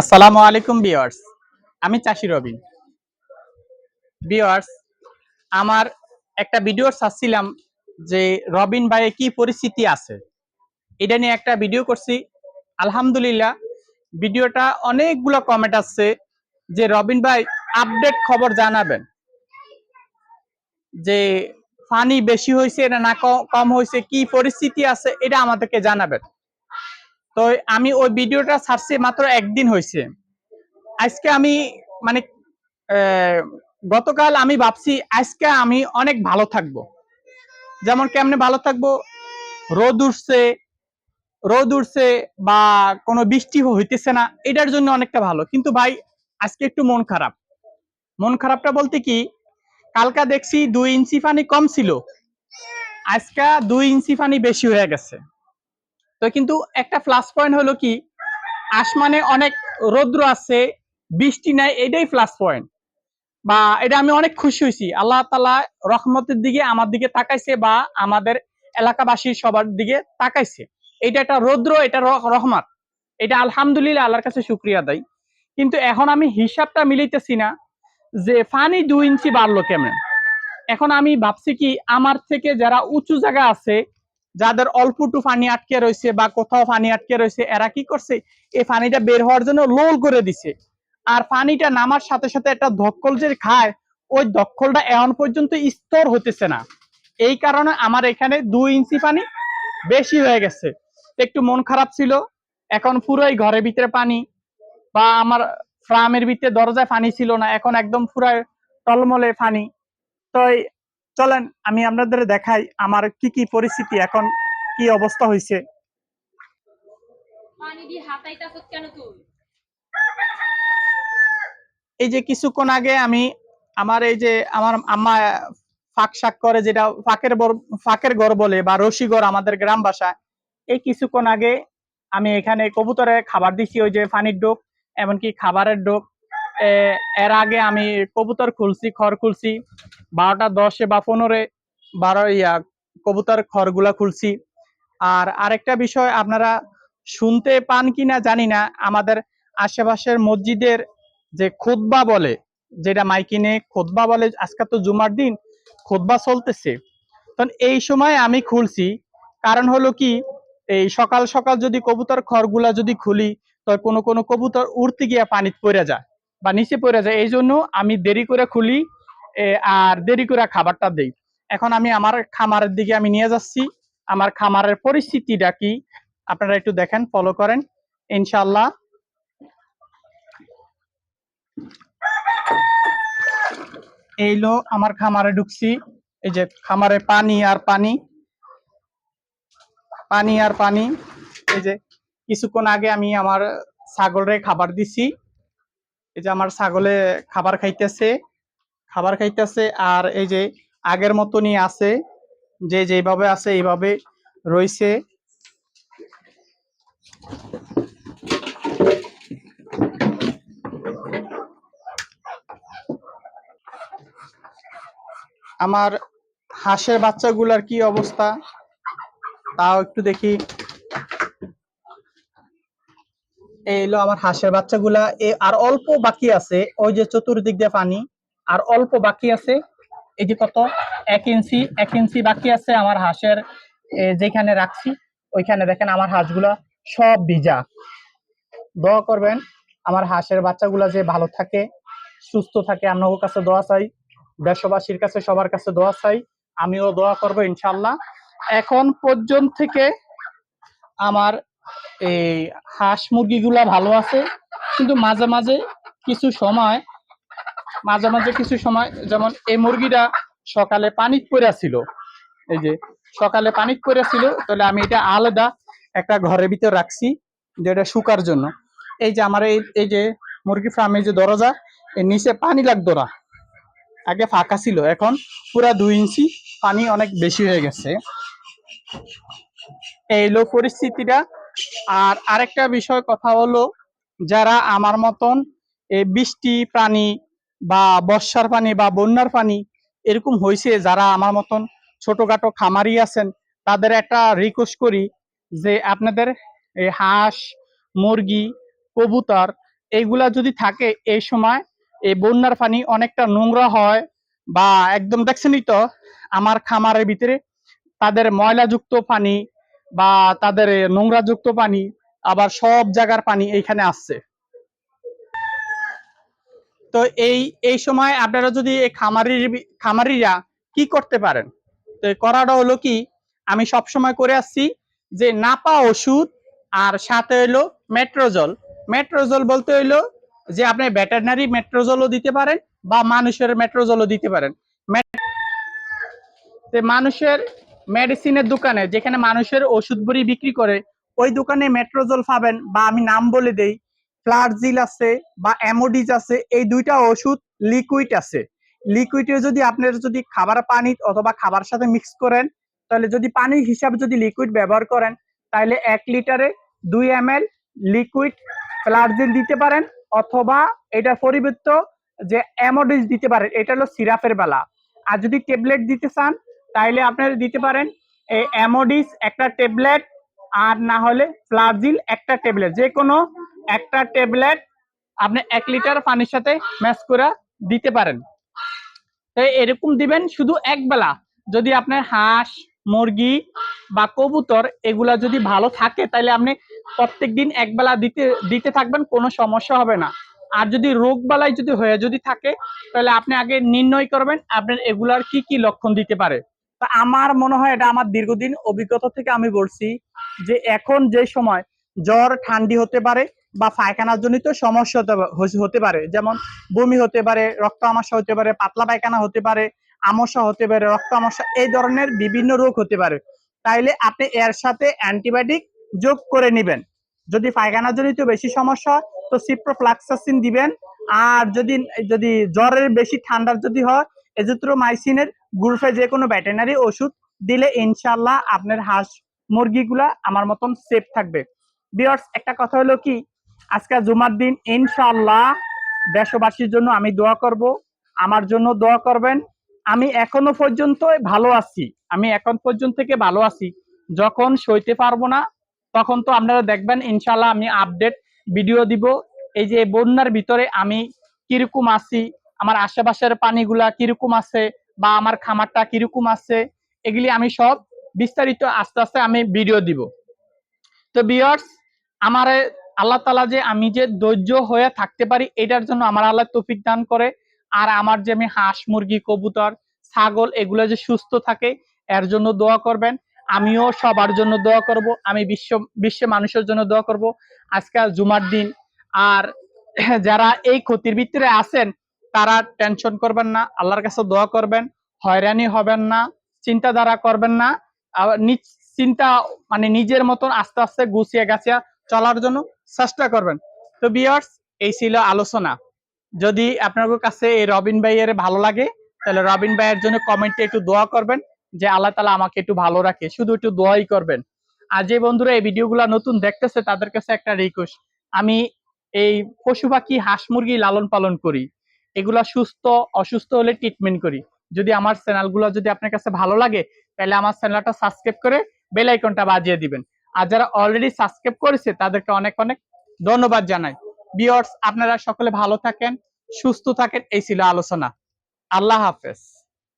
আসসালামু আলাইকুম বিয়ার্স আমি চাষি রবিন বিয়ার্স আমার একটা ভিডিও চাচ্ছিলাম যে রবিন ভাইয়ে কি পরিস্থিতি আছে। এটা নিয়ে একটা ভিডিও করছি। আলহামদুলিল্লাহ, ভিডিওটা অনেকগুলো কমেন্ট আসছে যে রবিন ভাই আপডেট খবর জানাবেন। যে পানি বেশি হয়েছে না না কম হয়েছে, কি পরিস্থিতি আছে, এটা আমাদেরকে জানাবেন। তো আমি ওই ভিডিওটা ছাড়ছি মাত্র একদিন হয়েছে। আজকে আমি মানে গতকাল আমি ভাবছি আজকে আমি অনেক ভালো থাকব। যেমন কেমনে ভালো থাকব? রোদ উঠছে রোদ উঠছে বা কোনো বৃষ্টি হইতেছে না, এটার জন্য অনেকটা ভালো। কিন্তু ভাই, আজকে একটু মন খারাপ। মন খারাপটা বলতে কি, কালকা দেখছি দুই ইঞ্চি পানি কম ছিল। আজকে দুই ইঞ্চি পানি বেশি হয়ে গেছে। তো কিন্তু একটা প্লাস পয়েন্ট হলো কি? আসমানে অনেক রৌদ্র আছে, বৃষ্টি নাই, এটাই প্লাস পয়েন্ট বা এটা আমি অনেক খুশি হয়েছি। আল্লাহ তালা রহমতের দিকে আমার দিকে তাকাইছে বা আমাদের এলাকাবাসীর সবার দিকে তাকাইছে। এটা একটা রৌদ্র, এটা রহমত। এটা আলহামদুলিল্লাহ আল্লাহর কাছে শুক্রিয়া দেয় কিন্তু এখন আমি হিসাবটা মিলিতেছি না যে ফানি দুই ইঞ্চি বাড়লো কেমন। এখন আমি ভাবছি কি, আমার থেকে যারা উঁচু জায়গা আছে যাদের অল্পটু পানি আটকে রয়েছে বা কোথাও পানি আটকে রয়েছে, এরা কি করছে? এই পানিটা বের হওয়ার জন্য লোল করে দিছে। আর পানিটা নামার সাথে সাথে একটা ধক্কল যে খায়, ওই ধক্কলটা এখন পর্যন্ত স্তর হতেছে না। এই কারণে আমার এখানে দুই ইঞ্চি পানি বেশি হয়ে গেছে। একটু মন খারাপ ছিল। এখন পুরোই ঘরের ভিতরে পানি বা আমার ফ্রামের ভিতরে দরজায় পানি ছিল না। এখন একদম পুরাই টলমলে পানি। তো চলেন আমি আপনাদের দেখাই আমার কি কি পরিস্থিতি এখন কি অবস্থা হয়েছে। এই যে কিছুক্ষণ আগে আমি আমার এই যে আমার আম্মা ফাঁক শাক করে যেটা ফাঁকের ফাঁকের ঘর বলে বা রশিগড় আমাদের গ্রাম ভাষায় এই কিছুক্ষণ আগে আমি এখানে কবুতরে খাবার দিছি ওই যে পানির ডোক এমনকি খাবারের ডোক এর আগে আমি কবুতর খুলছি, খড় খুলছি। বারোটা দশে বা পনেরো বারো ইয়া কবুতর খড়গুলা খুলছি। আর আরেকটা বিষয়, আপনারা শুনতে পান কিনা জানি না, আমাদের আশেপাশের মসজিদের যে খুতবা বলে, যেটা মাইকিনে খোদবা বলে, আজকে তো জুমার দিন খোদবা চলতেছে। তখন এই সময় আমি খুলছি, কারণ হলো কি, এই সকাল সকাল যদি কবুতর খড়গুলা যদি খুলি, তো কোনো কোনো কবুতর উড়তে গিয়া পানিতে পড়ে যায়। বা নিচে পড়ে যায়, এই জন্য আমি দেরি করে খুলি আর দেরি করে খাবারটা দেই। এখন আমি আমার খামারের দিকে আমি নিয়ে যাচ্ছি। আমার খামারের পরিস্থিতিটা কি? আপনারা একটু দেখেন ফলো করেন। ইনশাল্লাহ এইলো আমার খামারে ঢুকছি। এই যে খামারে পানি আর পানি। পানি আর পানি। এই যে কিছুক্ষণ আগে আমি আমার ছাগলের খাবার দিছি। এই যে আমার ছাগলে খাবার খাইতেছে খাবার খাইতেছে আর এই যে আগের মতনই আছে, যে যেভাবে আছে এইভাবে রইছে। আমার হাঁসের বাচ্চাগুলার কি অবস্থা? তাও একটু দেখি। এই হলো আমার হাঁসের বাচ্চাগুলা। আর অল্প বাকি আছে, ওই যে চতুর্দিক দিয়ে পানি, আর অল্প বাকি আছে, এই যে কত? এক ইঞ্চি এক ইঞ্চি বাকি আছে আমার হাঁসের যেখানে রাখছি, ওইখানে দেখেন আমার হাঁসগুলা সব ভিজা। দোয়া করবেন, আমার হাঁসের বাচ্চাগুলা যে ভালো থাকে, সুস্থ থাকে আপনার কাছে দোয়া চাই, দেশবাসীর কাছে, সবার কাছে দোয়া চাই, আমিও দোয়া করব ইনশাল্লাহ এখন পর্যন্ত থেকে আমার এই হাঁস মুরগিগুলা ভালো আছে, কিন্তু মাঝে মাঝে কিছু সময়, মাঝে মাঝে কিছু সময়, যেমন এই মুরগিটা সকালে পানি পড়েছিল এই যে সকালে পানি পড়েছিল তাহলে আমি এটা আলাদা একটা ঘরের ভিতর রাখছি, যেটা শুকার জন্য। এই যে আমার এই এই যে মুরগি ফার্মে যে দরজা, এর নিচে পানি লাগতো না। আগে ফাঁকা ছিল, এখন পুরা দুই ইঞ্চি পানি অনেক বেশি হয়ে গেছে। এই লো পরিস্থিতিটা আর আরেকটা বিষয়, কথা হলো যারা আমার মতন এই বৃষ্টি পানি বা বর্ষার পানি বা বন্যার পানি এরকম হয়েছে যারা আমার মতন ছোটখাটো খামারি আছেন, তাদের একটা রিকোয়েস্ট করি যে আপনাদের এই হাঁস, মুরগি, কবুতর এইগুলা যদি থাকে, এই সময় এই বন্যার পানি অনেকটা নোংরা হয় বা একদম দেখছেনই তো, আমার খামারের ভিতরে তাদের ময়লাযুক্ত পানি বা তাদের নোংরাযুক্ত পানি, আবার সব জায়গার পানি এইখানে আসছে। তো এই এই সময় আপনারা যদি এই খামারি খামারিরা কি করতে পারেন? তো করাটা হলো কি, আমি সব সময় করে আসছি যে নাপা ওষুধ আর সাথে হইল মেট্রোজল। মেট্রোজল বলতে হইল যে আপনি ভেটেরিনারি মেট্রোজলও দিতে পারেন বা মানুষের মেট্রোজলও দিতে পারেন। মানুষের মেডিসিনের দোকানে যেখানে মানুষের ওষুধ বড়ি বিক্রি করে, ওই দোকানে মেট্রোজল পাবেন বা আমি নাম বলে দেই, ফ্লারজিল আছে বা অ্যামোডিজ আছে, এই দুইটা ওষুধ লিকুইড আছে। লিকুইডে যদি আপনার যদি খাবার পানি অথবা খাবার সাথে মিক্স করেন, তাহলে যদি পানি হিসাবে যদি লিকুইড ব্যবহার করেন, তাহলে এক লিটারে দুই এম লিকুইড ফ্লারজিল দিতে পারেন অথবা এটার পরিবর্তে যে অ্যামোডিজ দিতে পারেন, এটা হলো সিরাপের বেলা। আর যদি ট্যাবলেট দিতে চান তাহলে আপনারা দিতে পারেন এই অ্যামোডিস একটা ট্যাবলেট আর না হলে ফ্লাজিল একটা ট্যাবলেট যে কোনো একটা ট্যাবলেট আপনি এক লিটার পানির সাথে ম্যাচ করে দিতে পারেন। তো এরকম দিবেন শুধু এক বেলা। যদি আপনার হাঁস, মুরগি বা কবুতর এগুলা যদি ভালো থাকে তাহলে আপনি প্রত্যেকদিন এক বেলা দিতে দিতে থাকবেন, কোনো সমস্যা হবে না। আর যদি রোগ বালাই যদি হয়ে যদি থাকে তাহলে আপনি আগে নির্ণয় করবেন আপনার এগুলার কি কি লক্ষণ দিতে পারে। তা আমার মনে হয় এটা আমার দীর্ঘদিন অভিজ্ঞতা থেকে আমি বলছি যে এখন যে সময় জ্বর ঠান্ডি হতে পারে বা পায়খানার জনিত সমস্যা হতে পারে, যেমন বমি হতে পারে রক্ত আমাশা হতে পারে, পাতলা পায়খানা হতে পারে, আমশা হতে পারে রক্ত আমশা এই ধরনের বিভিন্ন রোগ হতে পারে। তাইলে আপনি এর সাথে অ্যান্টিবায়োটিক যোগ করে নেবেন। যদি পায়খানা জনিত বেশি সমস্যা তো সিপ্রোফ্লাক্সাসিন দিবেন। আর যদি যদি জ্বরের বেশি ঠান্ডার যদি হয় এজিথ্রোমাইসিনের গ্রুপে যে কোনো ভেটেরিনারি ওষুধ দিলে ইনশাল্লাহ আপনার হাঁস মুরগিগুলা আমার মতন সেফ থাকবে। বিয়ার্স একটা কথা হলো কি? আজকে জুমার দিন ইনশাল্লাহ দেশবাসীর জন্য আমি দোয়া করব, আমার জন্য দোয়া করবেন। আমি এখনও পর্যন্ত ভালো আছি, আমি এখন পর্যন্ত থেকে ভালো আছি। যখন সইতে পারব না, তখন তো আপনারা দেখবেন ইনশাল্লাহ আমি আপডেট ভিডিও দিব। এই যে বন্যার ভিতরে আমি কীরকম আছি আমার আশেপাশের পানিগুলা কীরকম আছে বা আমার খামারটা কীরকম আছে, এগুলি আমি সব বিস্তারিত আস্তে আস্তে আমি ভিডিও দিব। তো বিয়ার্স আমার আল্লাহ তালা যে আমি যে ধৈর্য হয়ে থাকতে পারি, এটার জন্য আমার আল্লাহ তৌফিক দান করে। আর আমার যে আমি হাঁস, মুরগি, কবুতর, ছাগল, এগুলো যে সুস্থ থাকে, এর জন্য দোয়া করবেন। আমিও সবার জন্য দোয়া করব, আমি বিশ্ব বিশ্বে মানুষের জন্য দোয়া করব। আজকাল জুমার দিন, আর যারা এই ক্ষতির ভিতরে আছেন তারা টেনশন করবেন না, আল্লাহর কাছে দোয়া করবেন, হয়রানি হবেন না, চিন্তাধারা করবেন না চিন্তা মানে নিজের মতন আস্তে আস্তে গুছিয়ে গাছিয়া চলার জন্য চেষ্টা করবেন। তো বিয়ার্স এই ছিল আলোচনা। যদি আপনাদের কাছে এই রবিন ভাইয়ের ভালো লাগে, তাহলে রবিন ভাইয়ের জন্য কমেন্টে একটু দোয়া করবেন, যে আল্লাহ তালা আমাকে একটু ভালো রাখে, শুধু একটু দোয়াই করবেন। আর যে বন্ধুরা এই ভিডিওগুলো নতুন দেখতেছে, তাদের কাছে একটা রিকোয়েস্ট আমি এই পশু পাখি, হাঁস মুরগি লালন পালন করি। এগুলা সুস্থ, অসুস্থ হলে ট্রিটমেন্ট করি। যদি আমার চ্যানেলগুলো যদি আপনার কাছে ভালো লাগে, তাহলে আমার চ্যানেলটা সাবস্ক্রাইব করে বেল আইকনটা বাজিয়ে দিবেন। আর যারা অলরেডি সাবস্ক্রাইব করেছে, তাদেরকে অনেক অনেক ধন্যবাদ জানাই। বিয়ার্স আপনারা সকলে ভালো থাকেন, সুস্থ থাকেন, এই ছিল আলোচনা। আল্লাহ হাফেজ।